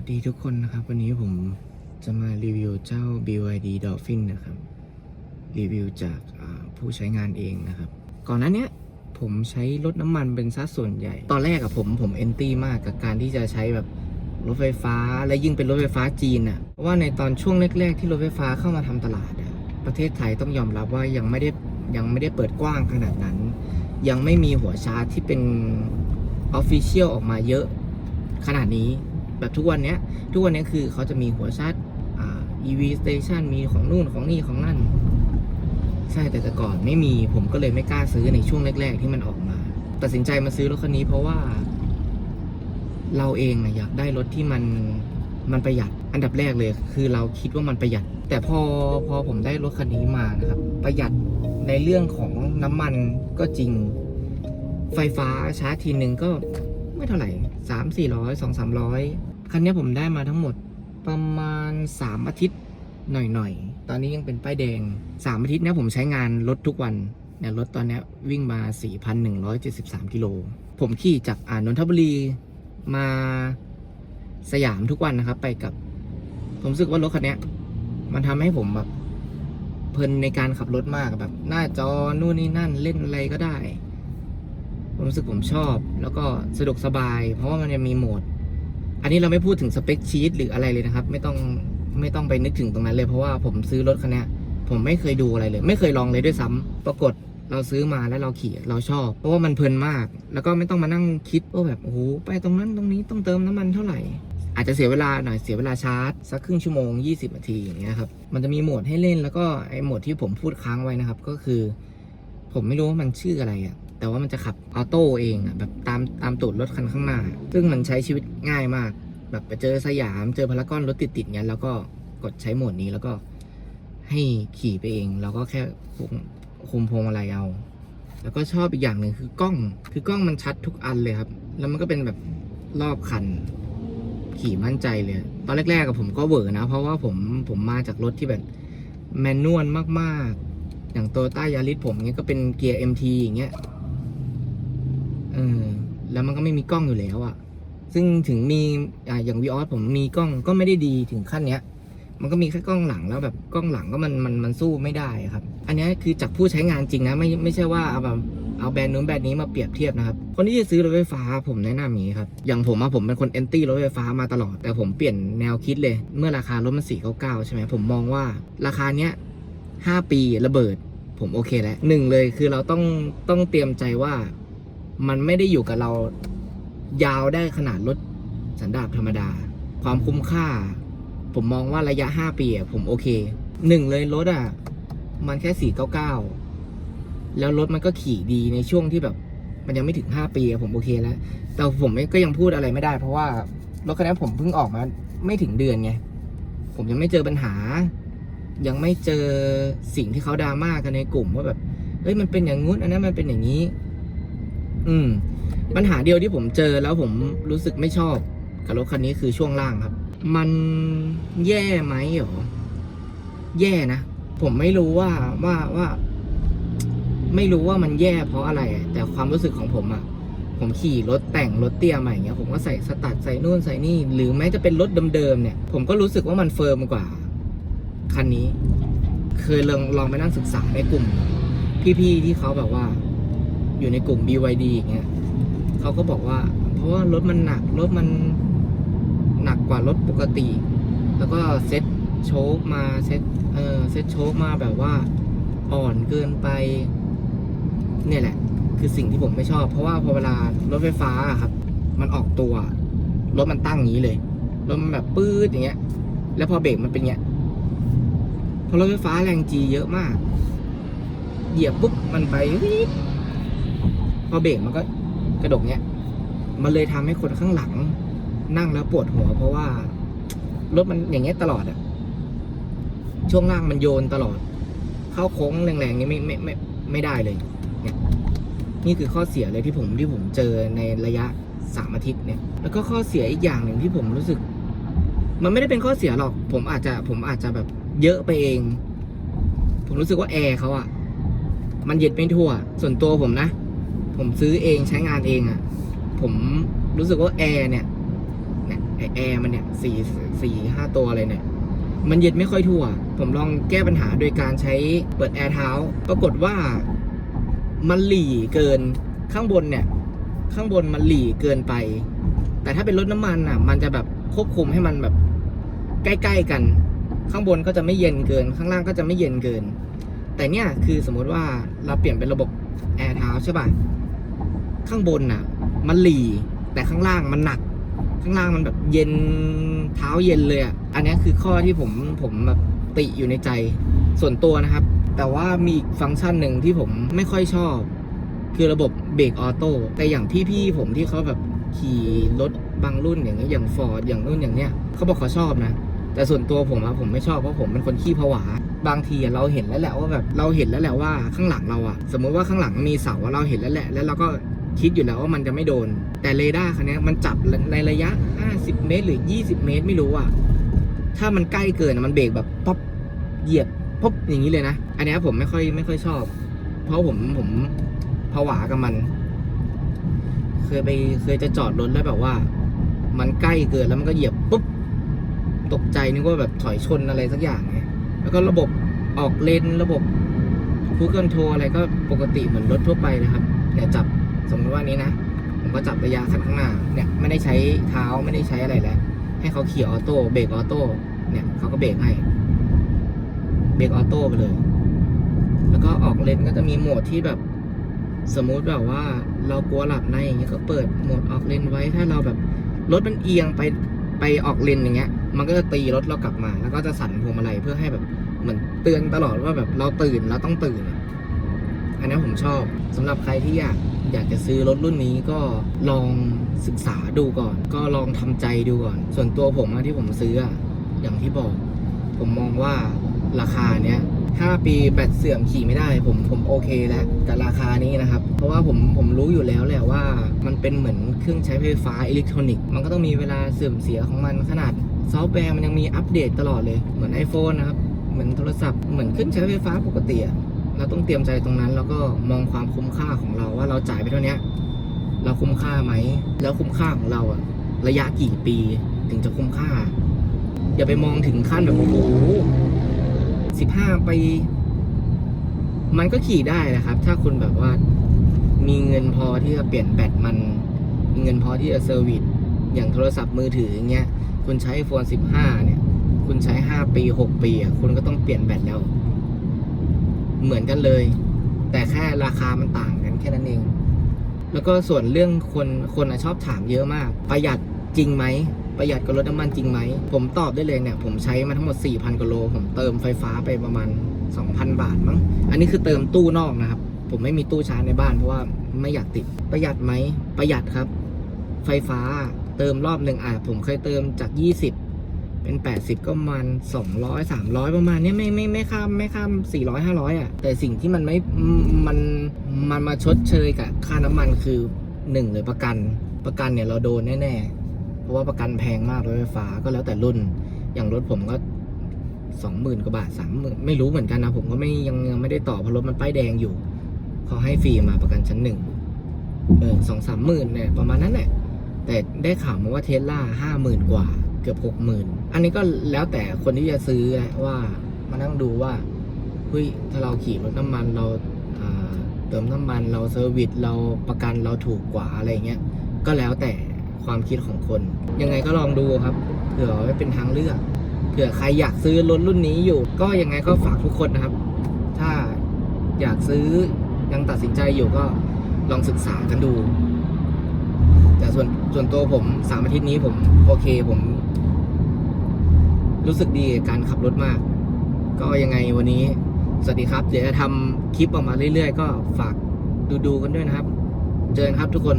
สวัสดีทุกคนนะครับ วันนี้ผมจะมารีวิวเจ้า BYD Dolphin นะครับ รีวิวจากผู้ใช้งานเองนะครับ ก่อนหน้านี้ผมใช้รถน้ำมันเป็นสัดส่วนใหญ่ ตอนแรกอะผมผมเอนตี้มากกับการที่จะใช้แบบรถไฟฟ้าและยิ่งเป็นรถไฟฟ้าจีนอะเพราะว่าในตอนช่วงแรก ๆ ที่รถไฟฟ้าเข้ามาทำตลาดอะประเทศไทยต้องยอมรับว่ายังไม่ได้ยังไม่ได้เปิดกว้างขนาดนั้น ยังไม่มีหัวชาร์จที่เป็นออฟฟิเชียลออกมาเยอะขนาดนี้ แบบทุกวันเนี้ยทุกวันเนี้ยคือเขาจะมีหัวชาร์จอ่า EV station มีของนู่นของนี่ของนั่น ใช่แต่แต่ก่อนไม่มีผมก็เลยไม่กล้าซื้อในช่วงแรก ๆ ที่มันออกมา ตัดสินใจมาซื้อรถคันนี้เพราะว่า เราเองอะอยากได้รถที่มันมันประหยัดอันดับแรกเลย คือเราคิดว่ามันประหยัด แต่พอพอผมได้รถคันนี้มานะครับ ประหยัดในเรื่องของน้ำมันก็จริง ไฟฟ้าชาร์จทีนึงก็ไม่เท่าไหร่สามสี่ร้อยสองสามร้อย คันนี้ผมได้มาทั้งหมดประมาณสามอาทิตย์หน่อยๆ ตอนนี้ยังเป็นป้ายแดงสามอาทิตย์นี้ผมใช้งานรถทุกวันเนี่ยรถตอนนี้วิ่งมา 4,173 กิโล ผมขี่จากอ่านนทบุรีมาสยามทุกวันนะครับ ไปกับ ผมรู้สึกว่ารถคันนี้มันทำให้ผมแบบเพลินในการขับรถมากแบบ หน้าจอนู่นนี่นั่นเล่นอะไรก็ได้ ผมรู้สึกผมชอบ แล้วก็สะดวกสบาย เพราะว่ามันยังมีโหมด อันนี้เราไม่พูดถึงสเปคชีตหรืออะไรเลยนะครับ ไม่ต้องไม่ต้องไปนึกถึงตรงนั้นเลยเพราะว่าผมซื้อรถคันนี้ผมไม่เคยดูอะไรเลย ไม่เคยลองเลยด้วยซ้ำปรากฏเราซื้อมาแล้วเราขี่เราชอบ เพราะว่ามันเพลินมาก แล้วก็ไม่ต้องมานั่งคิดว่าแบบโอ้โหไปตรงนั้นตรงนี้ต้องเติมน้ำมันเท่าไหร่ อาจจะเสียเวลาหน่อยเสียเวลาชาร์จ สักครึ่งชั่วโมง 20นาทีอย่างเงี้ยครับมันจะมีโหมดให้เล่นแล้วก็ไอ้โหมดที่ผมพูดค้างไว้นะครับ ก็คือ ผมไม่รู้ว่ามันชื่ออะไรอะ แต่ว่ามันจะขับออโต้เองอะแบบตามตามตูดรถคันข้างหน้า ซึ่งมันใช้ชีวิตง่ายมาก แบบไปเจอสยามเจอพารากอนรถติดๆเงี้ยแล้วก็กดใช้โหมดนี้แล้วก็ให้ขี่ไปเอง แล้วก็แค่คุมพวงมาลัยเอา แล้วก็ชอบอีกอย่างหนึ่งคือกล้อง คือกล้องมันชัดทุกอันเลยครับ แล้วมันก็เป็นแบบรอบคันขี่มั่นใจเลย ตอนแรกๆกับผมก็เวอร์นะ เพราะว่าผมผมมาจากรถที่แบบแมนนวลมากๆ อย่างโตต้ายาริสผมเนี้ยก็เป็นเกียร์ MT อย่างเงี้ย เออแล้วมันก็ไม่มีกล้องอยู่แล้วอะ่ะซึ่งถึงมีอ่าอย่างวีออสผมมีกล้องก็ไม่ได้ดีถึงขั้นเนี้ย มันก็มีแค่กล้องหลังแล้วแบบกล้องหลังก็มันมันมันสู้ไม่ได้ครับ อันเนี้ยคือจากผู้ใช้งานจริงนะไม่ไม่ใช่ว่าเอาแบบเอาแบรนด์นู้นแบรนด์นี้มาเปรียบเทียบนะครับ คนที่จะซื้อรถไฟฟ้าผมแนะนำอย่างนี้ครับ อย่างผมอะผมเป็นคนแอนตี้รถไฟฟ้ามาตลอด แต่ผมเปลี่ยนแนวคิดเลย เมื่อราคารถมันสี่เก้าเก้าใช่ไหมผมมองว่าราคาเนี้ยห้าปีระเบิด ผมโอเคแล้วหนึ่งเลยคือเราต้องต้องเตรียมใจว่า มันไม่ได้อยู่กับเรายาวได้ขนาดรถสันดาปธรรมดา ความคุ้มค่า ผมมองว่าระยะ 5 ปีผมโอเคหนึ่งเลยรถอะ มันแค่ 499 แล้วรถมันก็ขี่ดีในช่วงที่แบบ มันยังไม่ถึง 5 ปีผมโอเคแล้ว แต่ผมก็ยังพูดอะไรไม่ได้ เพราะว่ารถคันนี้ผมเพิ่งออกมา ไม่ถึงเดือนไง ผมยังไม่เจอปัญหา ยังไม่เจอสิ่งที่เขาดราม่ากันในกลุ่มว่าแบบเฮ้ยมันเป็นอย่างงู้นอันนั้นมันเป็นอย่างนี้ อืม ปัญหาเดียวที่ผมเจอแล้วผมรู้สึกไม่ชอบกับรถคันนี้คือช่วงล่างครับ มันแย่ไหมหรอ แย่นะ ผมไม่รู้ว่าว่าว่า ไม่รู้ว่ามันแย่เพราะอะไร แต่ความรู้สึกของผมอะผมขี่รถแต่งรถเตี้ยมาอย่างเงี้ย ผมก็ใส่สตัดใส่นู่นใส่นี่ หรือแม้จะเป็นรถเดิมๆเนี่ย ผมก็รู้สึกว่ามันเฟิร์มกว่า คันนี้ เคยลองลองไปนั่งศึกษาในกลุ่ม พี่ๆที่เขาแบบว่า อยู่ในกลุ่ม BYD อย่างเงี้ยเขาก็บอกว่า เพราะว่ารถมันหนัก รถมันหนักกว่ารถปกติ แล้วก็เซ็ตโชคมาเซ็ตเออเซ็ตโชคมาแบบว่าอ่อนเกินไป เนี่ยแหละ คือสิ่งที่ผมไม่ชอบ เพราะว่าพอเวลารถไฟฟ้าครับ มันออกตัวรถมันตั้งอย่างนี้เลยรถมันแบบปื๊ดอย่างเงี้ย แล้วพอเบรกมันเป็นเงี้ยพราะรถไฟฟ้าแรงจีเยอะมาก เหยียบปุ๊บมันไปวิ พอเบรกมันก็กระดกเงี้ย มันเลยทำให้คนข้างหลัง นั่งแล้วปวดหัว เพราะว่ารถมันอย่างเงี้ยตลอดอะช่วงล่างมันโยนตลอด เข้าโค้งแรงๆนี่ไม่ไม่ไม่ไม่ได้เลย เนี่ย นี่คือข้อเสียเลยที่ผมที่ผมเจอในระยะสามอาทิตย์เนี่ย แล้วก็ข้อเสียอีกอย่างหนึ่งที่ผมรู้สึก มันไม่ได้เป็นข้อเสียหรอก ผมอาจจะผมอาจจะแบบเยอะไปเอง ผมรู้สึกว่าแอร์เขาอะมันเย็ดไม่ทั่ว ส่วนตัวผมนะ ผมซื้อเองใช้งานเองอะผมรู้สึกว่าแอร์เนี่ยเนี่ยแอร์มันเนี่ยสี่สี่ห้าตัวอะไรเนี่ย มันเย็นไม่ค่อยทั่ว ผมลองแก้ปัญหาโดยการใช้เปิดแอร์เท้า ปรากฏว่ามันหลีเกินข้างบนเนี่ย ข้างบนมันหลีเกินไป แต่ถ้าเป็นรถน้ำมันอะ มันจะแบบควบคุมให้มันแบบใกล้ ๆ กัน ข้างบนก็จะไม่เย็นเกิน ข้างล่างก็จะไม่เย็นเกิน แต่เนี่ยคือสมมติว่าเราเปลี่ยนเป็นระบบแอร์เท้าใช่ป่ะ ข้างบนน่ะ มันหลีแต่ข้างล่างมันหนัก ข้างล่างมันแบบเย็นเท้าเย็นเลยอะอันนี้คือข้อที่ผมผมแบบติอยู่ในใจส่วนตัวนะครับ แต่ว่ามีฟังก์ชันหนึ่งที่ผมไม่ค่อยชอบ คือระบบเบรกออโต้แต่อย่างพี่ๆผมที่เขาแบบขี่รถบางรุ่นอย่างเงี้ยอย่างฟอร์ดอย่างรุ่นอย่างเนี้ยเขาบอกเขาชอบนะแต่ส่วนตัวผมอะผมไม่ชอบเพราะผมเป็นคนขี้ผวา บางทีเราเห็นแล้วแหละว่าแบบเราเห็นแล้วแหละว่าข้างหลังเราอะสมมุติว่าข้างหลังมีเสาเราเห็นแล้วแหละ แล้วเราก็ คิดอยู่แล้วว่ามันจะไม่โดน แต่เรดาร์คันนี้มันจับในระยะ 50 เมตร หรือ 20 เมตรไม่รู้อะถ้ามันใกล้เกินมันเบรกแบบป๊อปเหยียบป๊อปอย่างนี้เลยนะ อันนี้ผมไม่ค่อยไม่ค่อยชอบ เพราะผมผมผวากับมัน เคยไปเคยจะจอดรถแล้วแบบว่า มันใกล้เกินแล้วมันก็เหยียบปุ๊บตกใจนึกว่าแบบถอยชนอะไรสักอย่างไงแล้วก็ระบบออกเลนระบบคูคอนโทรอะไรก็ปกติเหมือนรถทั่วไปนะครับเนี่ยจับ ติว่านี้นะ ผมก็จับระยะคันข้างหน้า เนี่ยไม่ได้ใช้เท้าไม่ได้ใช้อะไรแล้ว ให้เขาขี่ออโต้เบรกออโต้ เนี่ยเขาก็เบรกให้ เบรกออโต้ไปเลย แล้วก็ออกเลนก็จะมีโหมดที่แบบ สมมุติแบบว่าเรากลัวหลับในอย่างเงี้ยก็เปิดโหมดออกเลนไว้ ถ้าเราแบบรถมันเอียงไปไปออกเลนอย่างเงี้ย มันก็จะตีรถเรากลับมา แล้วก็จะสั่นพวงมาลัยเพื่อให้แบบเหมือนเตือนตลอดว่าแบบเราตื่นเราต้องตื่นอะอันนี้ผมชอบสำหรับใครที่อยาก อยากจะซื้อรถรุ่นนี้ก็ลองศึกษาดูก่อน ก็ลองทำใจดูก่อน ส่วนตัวผมที่ผมซื้ออะอย่างที่บอก ผมมองว่าราคาเนี้ย5ปีแบตเสื่อมขี่ไม่ได้ ผมผมโอเคแล้วกับราคานี้นะครับ เพราะว่าผมผมรู้อยู่แล้วแหละว่า มันเป็นเหมือนเครื่องใช้ไฟฟ้าอิเล็กทรอนิกส์มันก็ต้องมีเวลาเสื่อมเสียของมันขนาดซอฟต์แวร์มันยังมีอัปเดตตลอดเลยเหมือน iPhone นะครับ เหมือนโทรศัพท์เหมือนเครื่องใช้ไฟฟ้าปกติอะ เราต้องเตรียมใจตรงนั้น แล้วก็มองความคุ้มค่าของเราว่าเราจ่ายไปเท่านี้เราคุ้มค่าไหม แล้วคุ้มค่าของเราอะระยะกี่ปีถึงจะคุ้มค่า อย่าไปมองถึงขั้นแบบโอ้โหสิบห้าปีมันก็ขี่ได้นะครับ ถ้าคุณแบบว่ามีเงินพอที่จะเปลี่ยนแบตมัน มีเงินพอที่จะเซอร์วิสอย่างโทรศัพท์มือถืออย่างเงี้ยคุณใช้ iPhone 15 เนี่ย คุณใช้ 5 ปี 6 ปีอะคุณก็ต้องเปลี่ยนแบตแล้ว เหมือนกันเลย แต่แค่ราคามันต่างกันแค่นั้นเอง แล้วก็ส่วนเรื่องคนคนชอบถามเยอะมาก ประหยัดจริงไหมประหยัดกับรถน้ำมันจริงไหม ผมตอบได้เลยเนี่ย ผมใช้มาทั้งหมด 4,000กิโล ผมเติมไฟฟ้าไปประมาณ 2,000 บาทมั้ง อันนี้คือเติมตู้นอกนะครับ ผมไม่มีตู้ชาร์จในบ้านเพราะว่าไม่อยากติด ประหยัดไหม ประหยัดครับ ไฟฟ้าเติมรอบหนึ่งอะผมเคยเติมจาก 20 เป็น 80 ก็ประมาณ200 300 ประมาณเนี้ยไม่ไม่ไม่ข้ามไม่ข้าม 400 500 อะ แต่สิ่งที่มันไม่มันมันมาชดเชยกับค่าน้ำมันคือหนึ่งเลยประกันประกันเนี่ยเราโดนแน่ๆ เพราะว่าประกันแพงมากรถไฟฟ้าก็แล้วแต่รุ่น อย่างรถผมก็สองหมื่นกว่าบาทสามหมื่นไม่รู้เหมือนกันนะ ผมก็ไม่ยังยังไม่ได้ต่อเพราะรถมันป้ายแดงอยู่เขาให้ฟรีมาประกันชั้นหนึ่งเออสองสามหมื่นเนี่ยประมาณนั้นแหละแต่ได้ข่าวมาว่าเทสลาห้าหมื่นกว่า เกือบหกหมื่น อันนี้ก็แล้วแต่คนที่จะซื้อว่ามานั่งดูว่าเฮ้ยถ้าเราขี่รถน้ำมันเราอ่าเติมน้ำมันเราเซอร์วิสเราประกันเราถูกกว่าอะไรเงี้ยก็แล้วแต่ความคิดของคน ยังไงก็ลองดูครับเผื่อไว้เป็นทางเลือกเผื่อใครอยากซื้อรถรุ่นนี้อยู่ ก็ยังไงก็ฝากทุกคนนะครับ ถ้าอยากซื้อยังตัดสินใจอยู่ก็ลองศึกษากันดู แต่ส่วนส่วนตัวผมสามอาทิตย์นี้ผมโอเคผม รู้สึกดีกับการขับรถมาก ก็ยังไงวันนี้ สวัสดีครับ เดี๋ยวจะทำคลิปออกมาเรื่อยๆ ก็ฝากดูๆกันด้วยนะครับ เจอกันครับทุกคน